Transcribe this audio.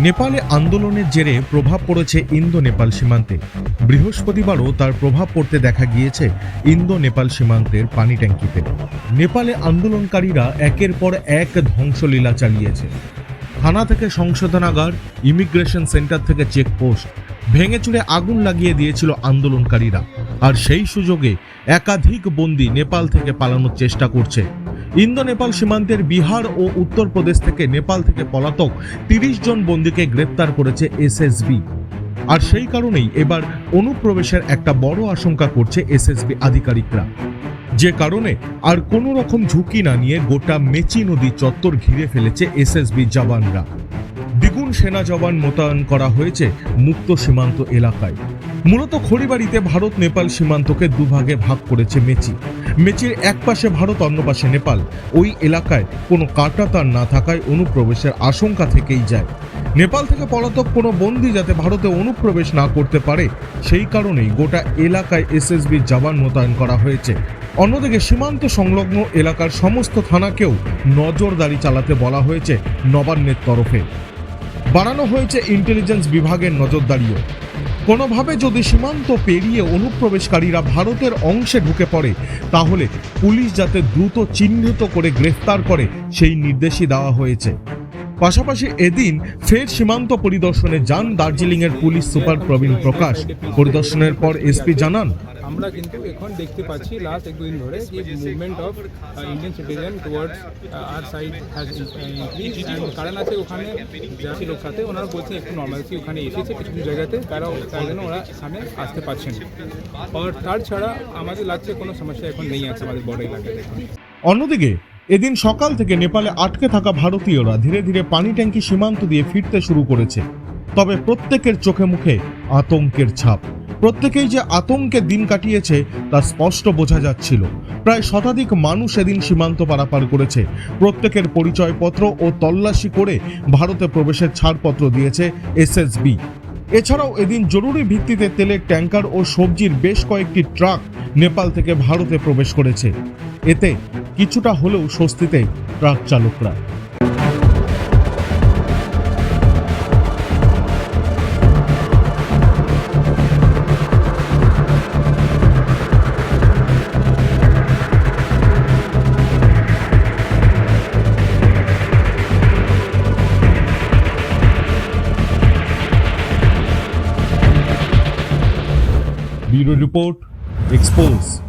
নেপালে আন্দোলনের জেরে প্রভাব পড়েছে ইন্দো নেপাল সীমান্তে। বৃহস্পতিবারও তার প্রভাব পড়তে দেখা গিয়েছে ইন্দো নেপাল সীমান্তের পানি ট্যাঙ্কিতে। নেপালে আন্দোলনকারীরা একের পর এক ধ্বংসলীলা চালিয়েছে। থানা থেকে সংশোধনাগার, ইমিগ্রেশন সেন্টার থেকে চেকপোস্ট, ভেঙে চুরে আগুন লাগিয়ে দিয়েছিল আন্দোলনকারীরা। আর সেই সুযোগে একাধিক বন্দি নেপাল থেকে পালানোর চেষ্টা করছে। ইন্দো নেপাল সীমান্তের বিহার ও উত্তরপ্রদেশ থেকে নেপাল থেকে পলাতক তিরিশ জন বন্দীকে গ্রেপ্তার করেছে এসএসবি। আর সেই কারণেই এবার অনুপ্রবেশের একটা বড় আশঙ্কা করছে এসএসবি আধিকারিকরা। যে কারণে আর কোনো রকম ঝুঁকি না নিয়ে গোটা মেচি নদী চত্বর ঘিরে ফেলেছে এসএসবি জওয়ানরা। দ্বিগুণ সেনা জওয়ান মোতায়েন করা হয়েছে মুক্ত সীমান্ত এলাকায়। মূলত খড়িবাড়িতে ভারত, নেপাল সীমান্তকে দুভাগে ভাগ করেছে মেচি। মেচির এক পাশে ভারত, অন্য পাশে নেপাল। ওই এলাকায় কোনো কাঁটাতার না থাকায় অনুপ্রবেশের আশঙ্কা থেকেই যায়। নেপাল থেকে পলাতক কোনো বন্দী যাতে ভারতে অনুপ্রবেশ না করতে পারে, সেই কারণেই গোটা এলাকায় এসএসবি জওয়ান মোতায়েন করা হয়েছে। অন্যদিকে সীমান্ত সংলগ্ন এলাকার সমস্ত থানাকেও নজরদারি চালাতে বলা হয়েছে নবান্নের তরফে। বাড়ানো হয়েছে ইন্টেলিজেন্স বিভাগের নজরদারিও। কোনোভাবে যদি সীমান্ত পেরিয়ে অনুপ্রবেশকারীরা ভারতের অংশে ঢুকে পড়ে, তাহলে পুলিশ যাতে দ্রুত চিহ্নিত করে গ্রেফতার করে, সেই নির্দেশই দেওয়া হয়েছে। পাশাপাশি এদিন ফের সীমান্ত পরিদর্শনে যান দার্জিলিংয়ের পুলিশ সুপার প্রবীণ প্রকাশ। পরিদর্শনের পর এসপি জানান আমরা কিন্তু এখন দেখতে পাচ্ছি লাস্ট এক দুদিন ধরে যে movement of Indian citizen towards our side has increase কারণ আছে ওখানে যা লোক সাথে ওনারা বলছেন একটু নর্মালসি ওখানে এসেছে কিছু কিছু জায়গাতে তারা তার জন্য ওরা এখানে আসতে পারছেন। আর তার ছাড়া আমাদের লাগছে কোনো সমস্যা এখন নেই আছে আমাদের বড় এলাকাতে অন্যদিকে এদিন সকাল থেকে নেপালে আটকে থাকা ভারতীয়রা ধীরে ধীরে পানি ট্যাঙ্কি সীমান্ত দিয়ে ফিরতে শুরু করেছে। তবে প্রত্যেকের চোখে মুখে আতঙ্কের ছাপ। প্রত্যেকেই যে আতঙ্কে দিন কাটিয়েছে তা স্পষ্ট বোঝা যাচ্ছিল। প্রায় শতাধিক মানুষ এদিন সীমান্ত পারাপার করেছে। প্রত্যেকের পরিচয়পত্র ও তল্লাশি করে ভারতে প্রবেশের ছাড়পত্র দিয়েছে এসএসবি। এছাড়াও এদিন জরুরি ভিত্তিতে তেলের ট্যাঙ্কার ও সবজির বেশ কয়েকটি ট্রাক নেপাল থেকে ভারতে প্রবেশ করেছে। এতে কিছুটা হলেও স্বস্তিতে ট্রাক চালকরা। Bureau Report Expose.